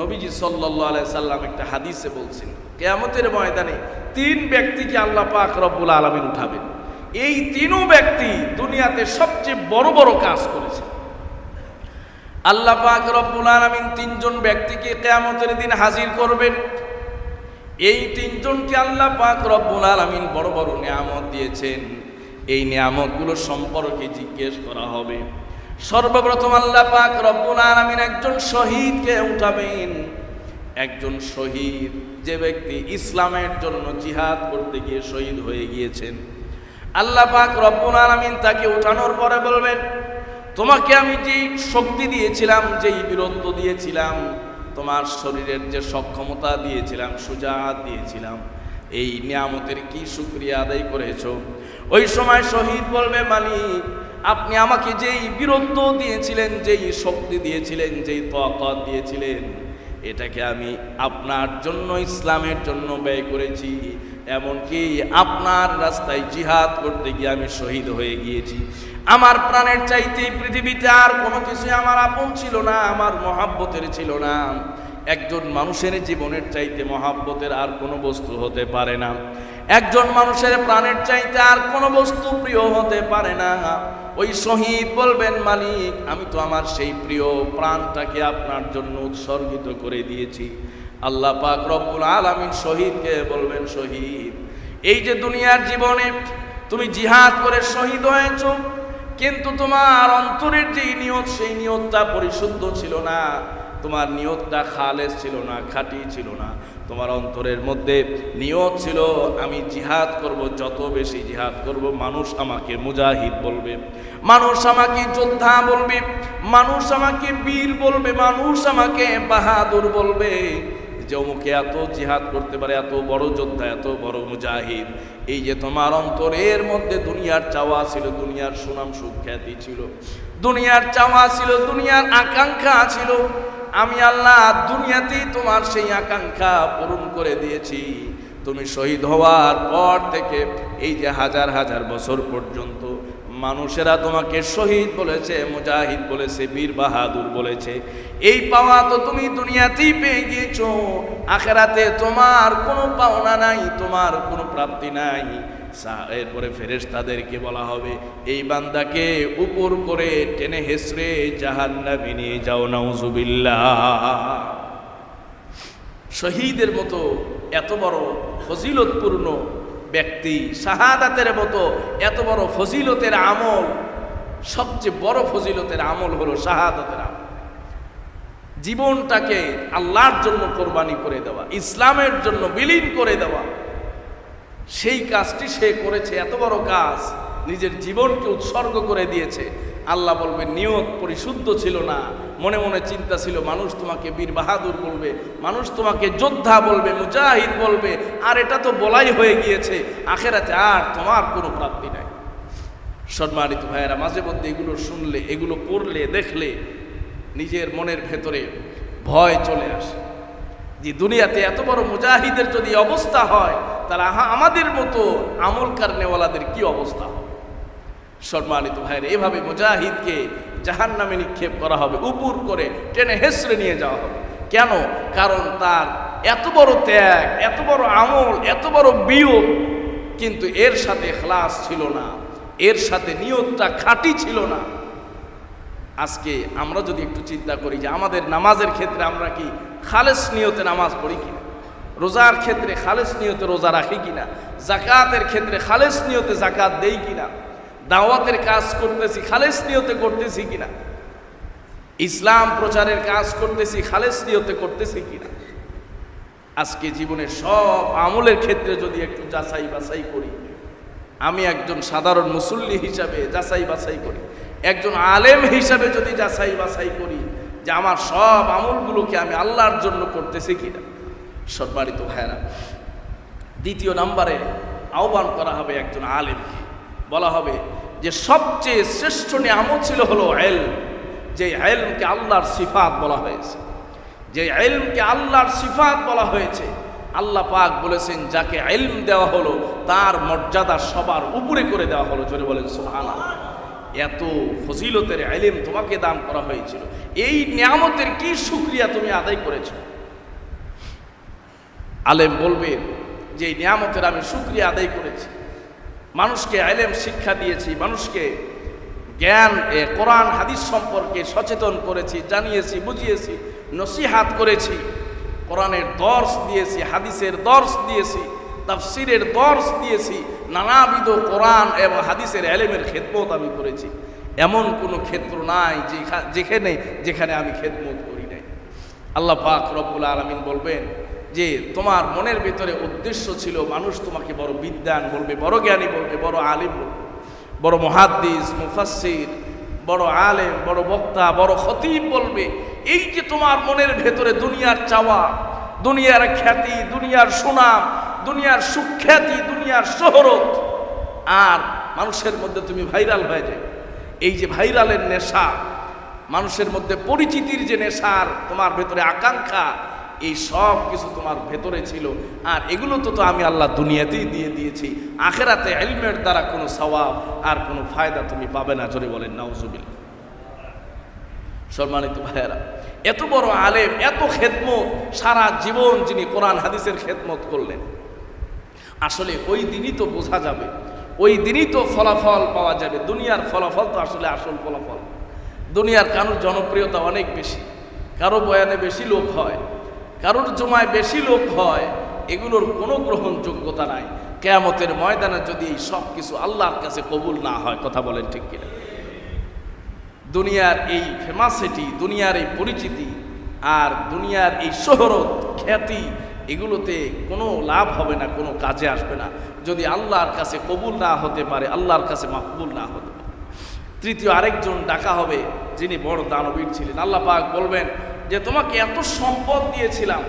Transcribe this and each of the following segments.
নবীজি সাল্লাহ সাল্লাম একটা হাদিসে বলছেন, কেয়ামতের ময়দানে তিন ব্যক্তিকে আল্লাহ পাক রব্বুল আলমিন উঠাবেন। এই তিনও ব্যক্তি দুনিয়াতে সবচেয়ে বড় বড় কাজ করেছে। আল্লাহ পাক রব্বুল আলমিন তিনজন ব্যক্তিকে কেয়ামতের দিন হাজির করবেন। এই তিনজনকে আল্লাহ পাক রব্বুল আলমিন বড় বড় নিয়ামত দিয়েছেন। এই নিয়ামতগুলো সম্পর্কে জিজ্ঞেস করা হবে। সর্বপ্রথম আল্লাহ পাক রব্বুল আলমিন একজন শহীদকে উঠাবেন। একজন শহীদ, যে ব্যক্তি ইসলামের জন্য জিহাদ করতে গিয়ে শহীদ হয়ে গিয়েছেন। আল্লাহ পাক রব্বুল আলমিন তাকে উঠানোর পরে বলবেন, তোমাকে আমি যেই শক্তি দিয়েছিলাম, যেই বীরত্ব দিয়েছিলাম, তোমার শরীরের যে সক্ষমতা দিয়েছিলাম, সুজাত দিয়েছিলাম, এই নিয়ামতের কি শুক্রিয়া আদায় করেছ? ওই সময় শহীদ বলবে, মালিক আপনি আমাকে যেই বীরত্ব দিয়েছিলেন, যেই শক্তি দিয়েছিলেন, যেই তকত দিয়েছিলেন, এটাকে আমি আপনার জন্য, ইসলামের জন্য ব্যয় করেছি। এমনকি আপনার রাস্তায় জিহাদ করতে গিয়ে আমি শহীদ হয়ে গিয়েছি। আমার প্রাণের চাইতে পৃথিবীতে আর কোনো কিছু আমার আপন ছিল না, আমার মহাব্বতের ছিল না। একজন মানুষের জীবনের চাইতে মহাব্বতের আর কোনো বস্তু হতে পারে না। একজন মানুষের প্রাণের চাইতে আর কোনো বস্তু প্রিয় হতে পারে না। ওই শহীদ বলবেন, মালিক, আমি তো আমার সেই প্রিয় প্রাণটাকে আপনার জন্য উৎসর্গিত করে দিয়েছি। আল্লাহ পাক রব্বুল আলামিন শহীদকে বলবেন, শহীদ, এই যে দুনিয়ার জীবনে তুমি জিহাদ করে শহীদ হয়েছ, কিন্তু তোমার অন্তরের যে নিয়ত, সেই নিয়তটা পরিশুদ্ধ ছিল না। তোমার নিয়তটা খালেস ছিল না, খাঁটি ছিল না। তোমার অন্তরের মধ্যে নিয়ত ছিল, আমি জিহাদ করব, যত বেশি জিহাদ করব, মানুষ আমাকে মুজাহিদ বলবে, মানুষ আমাকে যোদ্ধা বলবে, মানুষ আমাকে বীর বলবে, মানুষ আমাকে বাহাদুর বলবে। যে অমুকে এত জিহাদ করতে পারে, এত বড় যোদ্ধা, এত বড় মুজাহিদ, এই যে তোমার অন্তরের মধ্যে দুনিয়ার চাওয়া ছিল, দুনিয়ার সুনাম সুখ্যাতি ছিল, দুনিয়ার চাওয়া ছিল, দুনিয়ার আকাঙ্ক্ষা ছিল আমি আল্লাহ দুনিয়াতেই তোমার সেই আকাঙ্ক্ষা পূরণ করে দিয়েছি। তুমি শহীদ হওয়ার পর থেকে এই যে হাজার হাজার বছর পর্যন্ত মানুষেরা তোমাকে শহীদ বলেছে, মুজাহিদ বলেছে, বীর বাহাদুর বলেছে। এই পাওয়া তো তুমি দুনিয়াতেই পেয়ে গিয়েছো। আখেরাতে তোমার কোনো পাওনা নাই, তোমার কোনো প্রাপ্তি নাই। এরপরে ফেরেশ তাদেরকে বলা হবে, এই বান্দাকে উপর করে টেনে হেসড়ে জাহান্নামে নিয়ে যাও, নাউজুবিল্লাহ। শহীদের মতো এত বড় ফজিলতপূর্ণ ব্যক্তি, শাহাদাতের মতো এত বড় ফজিলতের আমল, সবচেয়ে বড় ফজিলতের আমল হলো শাহাদাতের আমল। জীবনটাকে আল্লাহর জন্য কোরবানি করে দেওয়া, ইসলামের জন্য বিলীন করে দেওয়া সেই কাজটি সে করেছে, এত বড় কাজ, নিজের জীবনকে উৎসর্গ করে দিয়েছে। আল্লাহ বলবে নিয়ত পরিশুদ্ধ ছিল না। মনে মনে চিন্তা ছিল, মানুষ তোমাকে বীর বাহাদুর বলবে, মানুষ তোমাকে যোদ্ধা বলবে, মুজাহিদ বলবে, আর এটা তো বলাই হয়ে গিয়েছে, আখেরাতে আর তোমার কোনো প্রাপ্তি নাই। সম্মানিত ভাইয়েরা, মাঝে মধ্যে এগুলো শুনলে, এগুলো পড়লে, দেখলে নিজের মনের ভেতরে ভয় চলে আসে। যে দুনিয়াতে এত বড় মুজাহিদের যদি অবস্থা হয় তাহলে আহা, আমাদের মতো আমল কারণেওয়ালাদের কি অবস্থা? সম্মানিত ভাইয়ের, এভাবে মুজাহিদকে জাহান নামে নিক্ষেপ করা হবে, উপর করে টেনে হেসড়ে নিয়ে যাওয়া হবে। কেন? কারণ তার এত বড় ত্যাগ, এত বড় আমল, এত বড় বিয়োগ, কিন্তু এর সাথে খ্লাস ছিল না, এর সাথে নিয়তটা খাঁটি ছিল না। আজকে আমরা যদি একটু চিন্তা করি যে আমাদের নামাজের ক্ষেত্রে আমরা কি খালেস নিয়তে নামাজ পড়ি কিনা? রোজার ক্ষেত্রে খালেস নিয়তে রোজা রাখি কিনা? জাকাতের ক্ষেত্রে খালেস নিয়তে জাকাত দেই কিনা? দাওয়াতের কাজ করতেছি, খালেস নিয়তে করতেছি কিনা? ইসলাম প্রচারের কাজ করতেছি, খালেস নিয়তে করতেছি কিনা? আজকে জীবনের সব আমলের ক্ষেত্রে যদি একটু যাচাই বাছাই করি, আমি একজন সাধারণ মুসল্লি হিসাবে যাচাই বাছাই করি, একজন আলেম হিসাবে যদি যাচাই বাছাই করি যে আমার সব আমলগুলোকে আমি আল্লাহর জন্য করতেছি কিনা? সম্মানিত ভাইরা দ্বিতীয় নম্বরে আহ্বান করা হবে একজন আলেমকে। বলা হবে যে সবচেয়ে শ্রেষ্ঠ নিয়ামত ছিল হলো এল যে এলমকে আল্লাহর সিফাত বলা হয়েছে। যে এলমকে আল্লাহর সিফাত বলা হয়েছে, আল্লাহ পাক বলেছেন, যাকে এলম দেওয়া হলো, তার মর্যাদা সবার উপরে করে দেওয়া হলো। জোরে বলেন, সুবহানাল্লাহ। এত ফজিলতের আইলেম তোমাকে দান করা হয়েছিল। এই নিয়ামতের কি সুক্রিয়া তুমি আদায় করেছ? আলেম বলবে যে এই নিয়ামতের আমি সুক্রিয়া আদায় করেছি। মানুষকে আলেম শিক্ষা দিয়েছি মানুষকে জ্ঞান এ, কোরআন হাদিস সম্পর্কে সচেতন করেছি জানিয়েছি বুঝিয়েছি নসিহাত করেছি। কোরআনের দর্শ দিয়েছি হাদিসের দর্শ দিয়েছি তাফসিরের দর্শ দিয়েছি নানাবিধ কোরআন এবং হাদিসের এলেমের খেদমত আমি করেছি। এমন কোনো ক্ষেত্র নাই যেখা- যেখানে যেখানে আমি খেদমত করি নাই। আল্লাহ পাক রব্বুল আলমিন বলবেন যে তোমার মনের ভিতরে উদ্দেশ্য ছিল, মানুষ তোমাকে বড় বিদ্যান বলবে, বড় জ্ঞানী বলবে, বড় আলিম বলবে। বড় মহাদ্দিস মুফাসির বড় আলেম, বড় বক্তা, বড় খতিব বলবে। এই যে তোমার মনের ভেতরে দুনিয়ার চাওয়া, দুনিয়ার খ্যাতি, দুনিয়ার সুনাম, দুনিয়ার সুখ্যাতি, দুনিয়ার শহরত, আর মানুষের মধ্যে তুমি ভাইরাল হয়ে যাবে। এই যে ভাইরালের নেশা, মানুষের মধ্যে পরিচিতির যে নেশার, তোমার ভেতরে আকাঙ্ক্ষা এই সব কিছু তোমার ভেতরে ছিল। আর এগুলো তো তো আমি আল্লাহ দুনিয়াতেই দিয়ে দিয়েছি। আখেরাতে এলমের দ্বারা কোনো সওয়াব আর কোনো ফায়দা তুমি পাবে না, জোরে বলেন নাউজুবিল সম্মানিত ভাইয়েরা, এত বড় আলেম, এত খেদমত, সারা জীবন যিনি কোরআন হাদিসের খেদমত করলেন। আসলে ওই দিনই তো বোঝা যাবে, ওই দিনই তো ফলাফল পাওয়া যাবে। দুনিয়ার ফলাফল তো আসলে আসল ফলাফল। দুনিয়ার কারোর জনপ্রিয়তা অনেক বেশি, কারও বয়ানে বেশি লোক হয়। কারোর জমায় বেশি লোক হয়, এগুলোর কোনো গ্রহণযোগ্যতা নাই। কেয়ামতের ময়দানে যদি এই সব কিছু আল্লাহর কাছে কবুল না হয়, কথা বলেন ঠিক কিনা? দুনিয়ার এই ফেমাসিটি দুনিয়ার এই পরিচিতি আর দুনিয়ার এই শহরত, খ্যাতি, এগুলোতে কোনো লাভ হবে না, কোনো কাজে আসবে না। যদি আল্লাহর কাছে কবুল না হতে পারে, আল্লাহর কাছে মাকবুল না হতে পারে। তৃতীয় আরেকজন ডাকা হবে, যিনি বড় দানবীর ছিলেন। আল্লাহ পাক বলবেন যে তোমাকে এত সম্পদ দিয়েছিলাম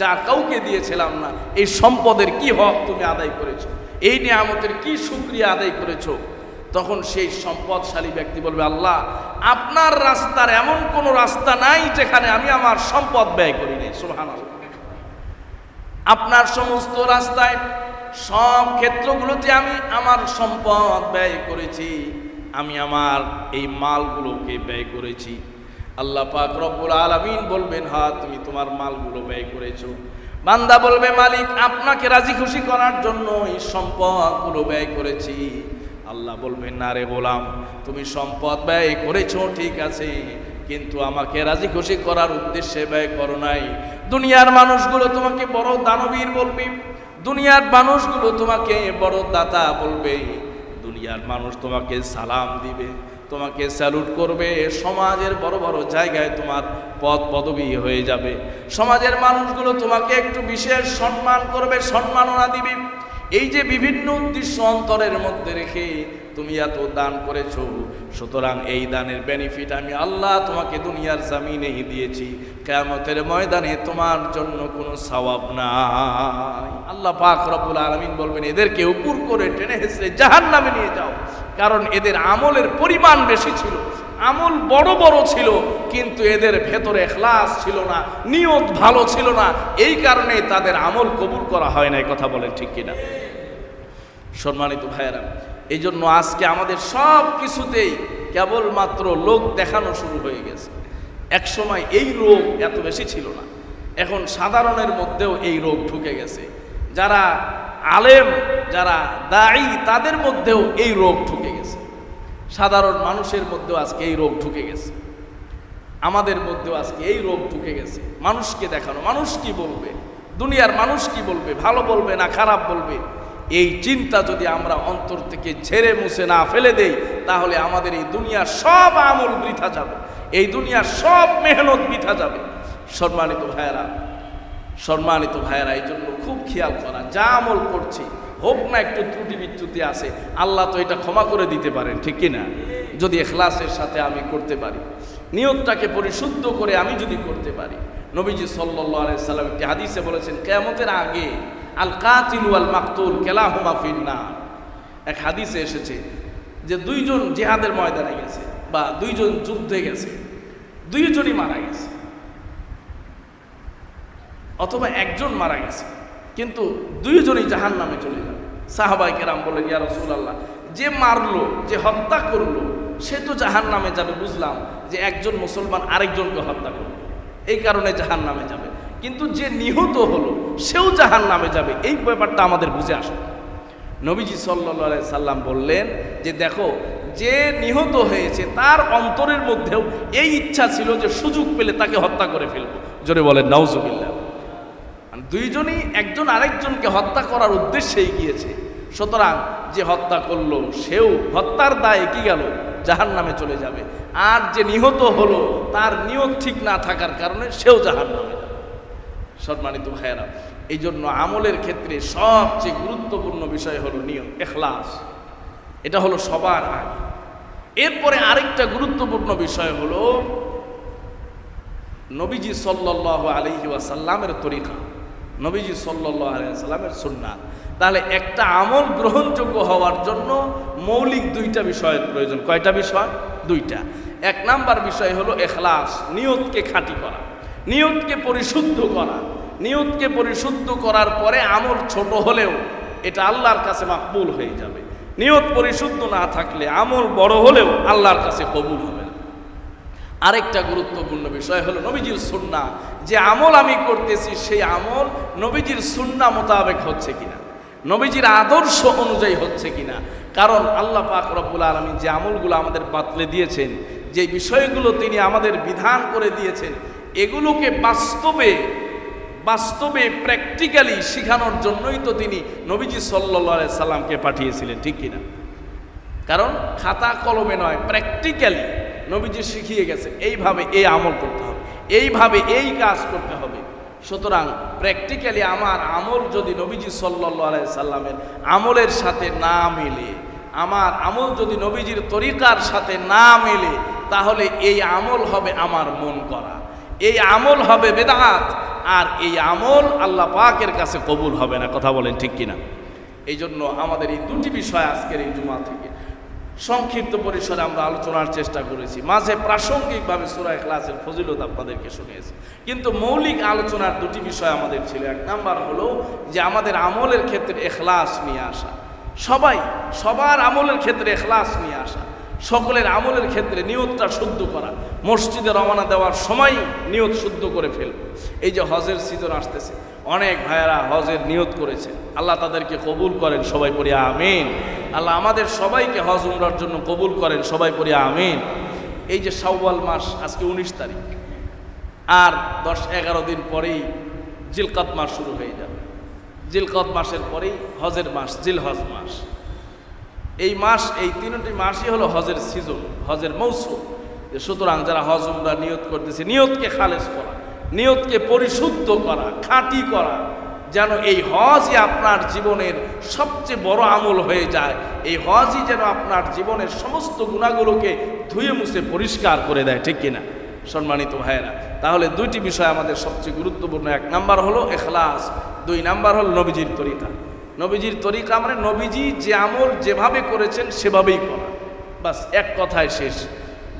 যা কাউকে দিয়েছিলাম না, এই সম্পদের কি হক তুমি আদায় করেছ? এই নিয়ামতের কি সুক্রিয়া আদায় করেছ? তখন সেই সম্পদশালী ব্যক্তি বলবে, আল্লাহ, আপনার রাস্তার এমন কোনো রাস্তা নাই যেখানে আমি আমার সম্পদ ব্যয় করি নাই। সুহান আপনার সমস্ত রাস্তায়, সব ক্ষেত্রগুলোতে আমি আমার সম্পদ ব্যয় করেছি। আমি আমার এই মালগুলোকে ব্যয় করেছি। আল্লাহ পাক রব্বুল আলামিন বলবেন, হা, তুমি তোমার মালগুলো ব্যয় করেছ। বান্দা বলবে, মালিক, আপনাকে রাজি খুশি করার জন্য এই সম্পদগুলো ব্যয় করেছি। আল্লাহ বলবেন না রে গোলাম, তুমি সম্পদ ব্যয় করেছ, ঠিক আছে, কিন্তু আমাকে রাজি খুশি করার উদ্দেশ্যে ব্যয় করো নাই। দুনিয়ার মানুষগুলো তোমাকে বড় দানবীর বলবে, দুনিয়ার মানুষগুলো তোমাকে বড় দাতা বলবে। দুনিয়ার মানুষ তোমাকে সালাম দিবে, তোমাকে স্যালুট করবে, সমাজের বড় বড় জায়গায় তোমার পদ পদবী হয়ে যাবে। সমাজের মানুষগুলো তোমাকে একটু বিশেষ সম্মান করবে, সম্মাননা দিবে। এই যে বিভিন্ন উদ্দেশ্য অন্তরের মধ্যে রেখে তুমি এত দান করেছ, সুতরাং এই দানের বেনিফিট আমি আল্লাহ তোমাকে দুনিয়ার জামিনেই দিয়েছি। কেয়ামতের ময়দানে তোমার জন্য কোনো সওয়াব নাই। আল্লাহ পাক রব্বুল আলমিন বলবেন, এদেরকে উপর করে টেনে হেসড়ে জাহান নামে নিয়ে যাও। কারণ এদের আমলের পরিমাণ বেশি ছিল। আমল বড় বড় ছিল, কিন্তু এদের ভেতরে এখলাস ছিল না, নিয়ত ভালো ছিল না। এই কারণে তাদের আমল কবুল করা হয় না কথা বলেন ঠিক কিনা? সম্মানিত ভাইয়েরা এই জন্য আজকে আমাদের সব কিছুতেই কেবলমাত্র লোক দেখানো শুরু হয়ে গেছে। এক সময় এই রোগ এত বেশি ছিল না, এখন সাধারণের মধ্যেও এই রোগ ঢুকে গেছে। যারা আলেম, যারা দায়ী তাদের মধ্যেও এই রোগ ঢুকে সাধারণ মানুষের মধ্যেও আজকে এই রোগ ঢুকে গেছে। আমাদের মধ্যেও আজকে এই রোগ ঢুকে গেছে। মানুষকে দেখানো, মানুষ কি বলবে? দুনিয়ার মানুষ কি বলবে? ভালো বলবে না খারাপ বলবে? এই চিন্তা যদি আমরা অন্তর থেকে ঝেড়ে মুছে না ফেলে দেই, তাহলে আমাদের এই দুনিয়ার সব আমল বৃথা যাবে। এই দুনিয়ার সব মেহনত বৃথা যাবে। সম্মানিত ভাইয়েরা সম্মানিত ভাইয়েরা, এই জন্য খুব খেয়াল করা, যা আমল করছি হোক না একটু ত্রুটি বিচ্যুতি আছে, আল্লাহ তো এটা ক্ষমা করে দিতে পারেন, ঠিক কি না যদি এখলাসের সাথে আমি করতে পারি। নিয়তটাকে পরিশুদ্ধ করে আমি যদি করতে পারি। নবীজি সাল্লাহ সাল্লাম একটি হাদিসে বলেছেন, কেয়ামতের আগে আল কাতিল আল মাকতুল কেলাহুমা ফিন্না এক হাদিসে এসেছে যে দুইজন জেহাদের ময়দানে গেছে বা দুইজন যুদ্ধে গেছে, দুইজনই মারা গেছে। অথবা একজন মারা গেছে, কিন্তু দুইজনই জাহান নামে চলে যাবে সাহাবাই কেরাম বলে, ইয়া রসুল আল্লাহ যে মারলো, যে হত্যা করল, সে তো জাহান নামে যাবে, বুঝলাম যে একজন মুসলমান আরেকজনকে হত্যা করবে। এই কারণে জাহান নামে যাবে। কিন্তু যে নিহত হলো, সেও জাহান নামে যাবে। এই ব্যাপারটা আমাদের বুঝে আসে নবীজি সাল্লা সাল্লাম বললেন যে, দেখো, যে নিহত হয়েছে, তার অন্তরের মধ্যেও এই ইচ্ছা ছিল যে সুযোগ পেলে তাকে হত্যা করে ফেলব। জোরে বলেন, নাউজুবিল্লাহ। মানে দুইজনই একজন আরেকজনকে হত্যা করার উদ্দেশ্যেই গিয়েছে সুতরাং যে হত্যা করল, সেও হত্যার দায়ে কি গেল জাহান নামে চলে যাবে। আর যে নিহত হলো, তার নিয়ত ঠিক না থাকার কারণে সেও জাহান নামে যাবে। সম্মানিত ভাইয়েরা এই জন্য আমলের ক্ষেত্রে সবচেয়ে গুরুত্বপূর্ণ বিষয় হলো নিয়ম, এখলাস। এটা হলো সবার আগে এরপরে আরেকটা গুরুত্বপূর্ণ বিষয় হলো নবীজি সাল্লাহ আলহি ওয়াসাল্লামের তরিকা। নবীজি সাল্লাহ আলাইসাল্লামের সুন্নাত তাহলে একটা আমল গ্রহণযোগ্য হওয়ার জন্য মৌলিক দুইটা বিষয়ের প্রয়োজন। কয়টা বিষয়? দুইটা। এক নাম্বার বিষয় হলো এখলাস, নিয়তকে খাঁটি করা। নিয়তকে পরিশুদ্ধ করা। নিয়তকে পরিশুদ্ধ করার পরে আমল ছোট হলেও এটা আল্লাহর কাছে মাকবুল হয়ে যাবে। নিয়ত পরিশুদ্ধ না থাকলে আমল বড় হলেও আল্লাহর কাছে কবুল হবে আরেকটা গুরুত্বপূর্ণ বিষয় হলো নবীজির সুন্না। যে আমল আমি করতেছি, সেই আমল নবীজির সুন্না মোতাবেক হচ্ছে কিনা? নবীজির আদর্শ অনুযায়ী হচ্ছে কিনা? কারণ আল্লাহ পাক রব্বুল আলমী যে আমলগুলো আমাদের বাতলে দিয়েছেন, যে বিষয়গুলো তিনি আমাদের বিধান করে দিয়েছেন, এগুলোকে বাস্তবে বাস্তবে প্র্যাকটিক্যালি শেখানোর জন্যই তো তিনি নবীজি সাল্লা সাল্লামকে পাঠিয়েছিলেন, ঠিক কিনা? কারণ খাতা কলমে নয়, প্র্যাকটিক্যালি নবীজি শিখিয়ে গেছে, এইভাবে এই আমল করতে হবে, এইভাবে এই কাজ করতে হবে। সুতরাং প্র্যাকটিক্যালি আমার আমল যদি নবীজি সাল্লা সাল্লামের আমলের সাথে না মেলে, আমার আমল যদি নবীজির তরিকার সাথে না মেলে, তাহলে এই আমল হবে আমার মন করা। এই আমল হবে বেদাত, আর এই আমল আল্লাহ পাকের কাছে কবুল হবে না। কথা বলেন ঠিক কিনা? এই জন্য আমাদের এই দুটি বিষয় আজকের এই জুমা থেকে। সংক্ষিপ্ত পরিসরে আমরা আলোচনার চেষ্টা করেছি। মাঝে প্রাসঙ্গিকভাবে সুরায় ক্লাসের ফজিলত আপনাদেরকে শুনিয়েছি। কিন্তু মৌলিক আলোচনার দুটি বিষয় আমাদের ছিল। এক নাম্বার হলো যে আমাদের আমলের ক্ষেত্রে এখলাস নিয়ে আসা। সবাই, সবার আমলের ক্ষেত্রে এখলাস নিয়ে আসা। সকলের আমলের ক্ষেত্রে নিয়তটা শুদ্ধ করা। মসজিদে রওনা দেওয়ার সময় নিয়ত শুদ্ধ করে ফেলব। এই যে হজের সিজন আসতেছে অনেক ভাইয়েরা হজের নিয়ত করেছে। আল্লাহ তাদেরকে কবুল করেন, সবাই পড়ি আমিন। আল্লাহ আমাদের সবাইকে হজ উমরার জন্য কবুল করেন, সবাই পড়ি আমিন। এই যে শাওয়াল মাস, আজকে উনিশ তারিখ। আর দশ এগারো দিন পরেই জিলকাত মাস শুরু হয়ে যাবে। জিলকত মাসের পরেই হজের মাস জিল হজ মাস। এই মাস, এই তিনটি মাসই হলো হজের সিজন হজের মৌসুম। সুতরাং যারা হজ উমরা নিয়ত করতেছে, নিয়তকে খালেজ করা। নিয়তকে পরিশুদ্ধ করা, খাঁটি করা, যেন এই হজই আপনার জীবনের সবচেয়ে বড় আমল হয়ে যায়। এই হজই যেন আপনার জীবনের সমস্ত গুণাগুলোকে ধুয়ে মুছে পরিষ্কার করে দেয়, ঠিক কিনা? সম্মানিত ভাইয়েরা, তাহলে দুইটি বিষয় আমাদের সবচেয়ে গুরুত্বপূর্ণ। এক নাম্বার হলো এখলাস, দুই নাম্বার হলো নবীজির তরিকা। নবীজির তরিকা মানে নবীজি যে আমল যেভাবে করেছেন সেভাবেই করা। বাস, এক কথায় শেষ।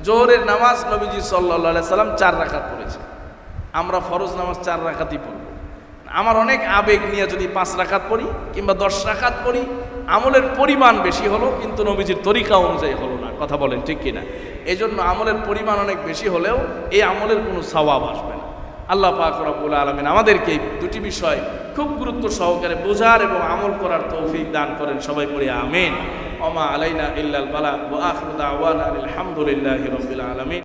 জোহরের নামাজ নবীজি সাল্লা সাল্লাম চার রাখাত পড়েছে আমরা ফরজ নামাজ চার রাখাতই পড়ব আমার অনেক আবেগ নিয়ে যদি পাঁচ রাখাত পড়ি কিংবা দশ রাখাত পড়ি, আমলের পরিমাণ বেশি হলো, কিন্তু নবীজির তরিকা অনুযায়ী হলো না। কথা বলেন ঠিক কিনা? এই জন্য আমলের পরিমাণ অনেক বেশি হলেও এই আমলের কোনো সওয়াব আসবে না। আল্লাহ পাক রব্বুল আলমিন আমাদেরকে দুটি বিষয় খুব গুরুত্ব সহকারে বোঝার এবং আমল করার তৌফিক দান করেন। সবাই পড়ি আমিন। অমা আলাইনা ইল্লাল বালা আলহামদুলিল্লাহি রাব্বিল আলামিন।